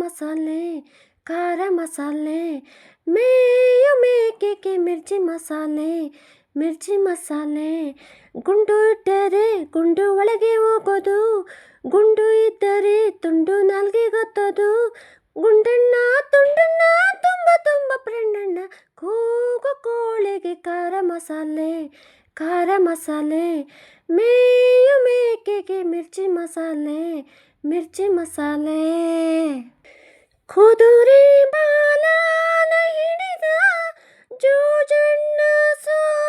ಮಸಾಲೆ, ಖಾರ ಮಸಾಲೆ, ಮೇಯು ಮೇಕೆಗೆ ಮಿರ್ಚಿ ಮಸಾಲೆ ಮಿರ್ಚಿ ಮಸಾಲೆ. ಗುಂಡು ಇಟ್ಟರೆ ಗುಂಡು ಒಳಗೆ ಹೋಗೋದು, ಗುಂಡು ಇದ್ದರೆ ತುಂಡು ನಾಲ್ಗೆ ಗೊತ್ತದು. ಗುಂಡಣ್ಣ, ತುಂಡಣ್ಣ, ತುಂಬ ತುಂಬ ಪ್ರಣ್ಣಣ್ಣ ಕೂಗು ಕೋಳಿಗೆ ಖಾರ ಮಸಾಲೆ ಖಾರ ಮಸಾಲೆ. ಮೇಯು ಮೇಕೆಗೆ ಮಿರ್ಚಿ ಮಸಾಲೆ ಮಿರ್ಚಿ ಮಸಾಲೆ. ಕುದುರೆ ಬಾಲನ ಹಿಡಿದ ಜೋಜಣ್ಣ ಸೋತು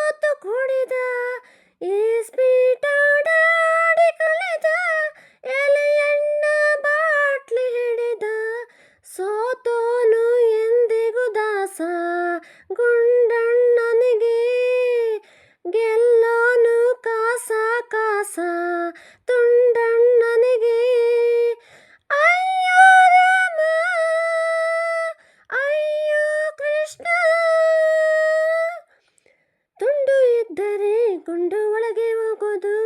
ಇದ್ದರೆ ಗುಂಡು ಒಳಗೆ ಹೋಗೋದು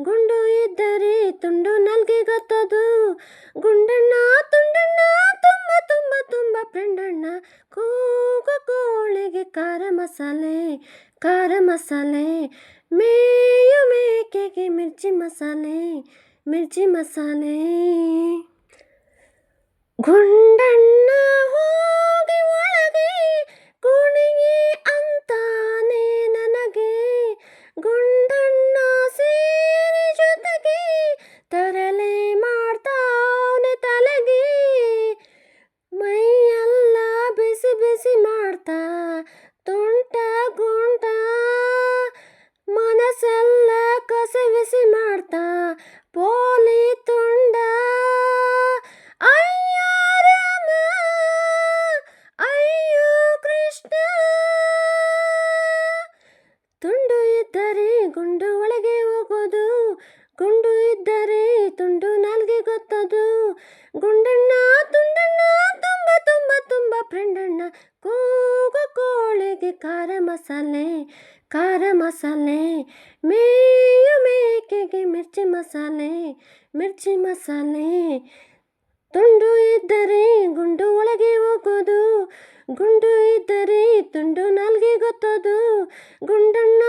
ಗುಂಡು ಇದ್ದರೆ ತುಂಡು ನಲ್ಗೆ ಗೊತ್ತದು. ಗುಂಡಣ್ಣ, ತುಂಡಣ್ಣ, ತುಂಬ ತುಂಬ ತುಂಬ ಫ್ರೆಂಡಣ್ಣ ಕೂಗು ಕೋಳಿಗೆ ಖಾರ ಮಸಾಲೆ ಖಾರ ಮಸಾಲೆ, ಮೇಯು ಮೇಕೆಗೆ ಮಿರ್ಚಿ ಮಸಾಲೆ ಮಿರ್ಚಿ ಮಸಾಲೆ. ಗುಂಡಣ್ಣ ಗುಂಡು ಒಳಗೆ ಹೋಗೋದು. ಗುಂಡು ಇದ್ದರೆ ತುಂಡು ನಾಲ್ಗೆ ಗೊತ್ತದು. ಗುಂಡಣ್ಣ, ತುಂಡಣ್ಣ, ತುಂಬ ತುಂಬ ತುಂಬ ಫ್ರೆಂಡಣ್ಣ. ಕೂಗ ಕೋಳಿಗೆ ಖಾರ ಮಸಾಲೆ ಖಾರ ಮಸಾಲೆ. ಮೇಯು ಮೇಕೆಗೆ ಮಿರ್ಚಿ ಮಸಾಲೆ ಮಿರ್ಚಿ ಮಸಾಲೆ. ತುಂಡು ಇದ್ದರೆ ಗುಂಡು ಒಳಗೆ ಹೋಗೋದು. ಗುಂಡು ಇದ್ದರೆ ತುಂಡು ನಾಲ್ಗೆ ಗೊತ್ತದು. ಗುಂಡಣ್ಣ